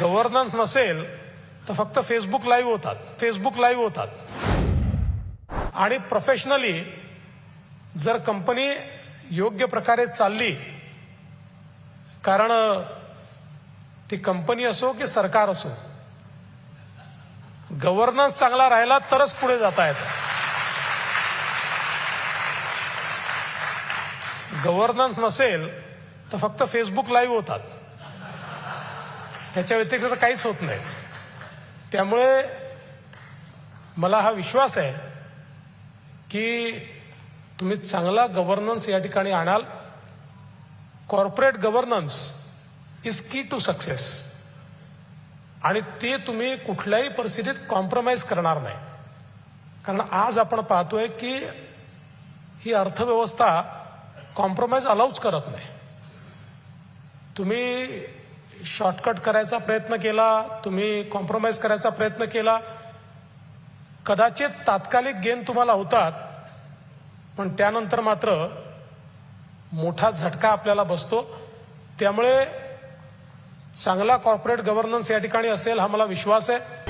Governance नसेल तर फक्त फेसबुक लाईव्ह होतात. फेसबुक लाईव्ह होतात. आणि प्रोफेशनली जर कंपनी योग्य प्रकारे चालली कारण ती कंपनी असो की सरकार असो गव्हर्नन्स चांगला राहिला तरच पुढे जाता येतं. गव्हर्नन्स नसेल तर फक्त फेसबुक लाईव्ह होतात. त्याच्या व्यतिरिक्त काहीच होत नाही. त्यामुळे मला हा विश्वास आहे की तुम्ही चांगला गव्हर्नन्स या ठिकाणी आणाल. Corporate governance is key to success आणि ते तुम्ही कुठल्याही परिस्थितीत कॉम्प्रोमाइज करणार नाही. कारण आज आपण पाहतोय की ही अर्थव्यवस्था कॉम्प्रोमाइज अलाउच करत नाही. तुम्ही शॉर्टकट करायचा प्रयत्न केला तुम्ही कॉम्प्रोमाइज करायचा प्रयत्न केला. कदाचित तात्कालिक गेन तुम्हाला होतात पण त्यानंतर मात्र मोठा झटका आपल्याला बसतो. त्यामुळे चांगला कॉर्पोरेट गव्हर्नन्स या ठिकाणी असेल हा मला विश्वास आहे.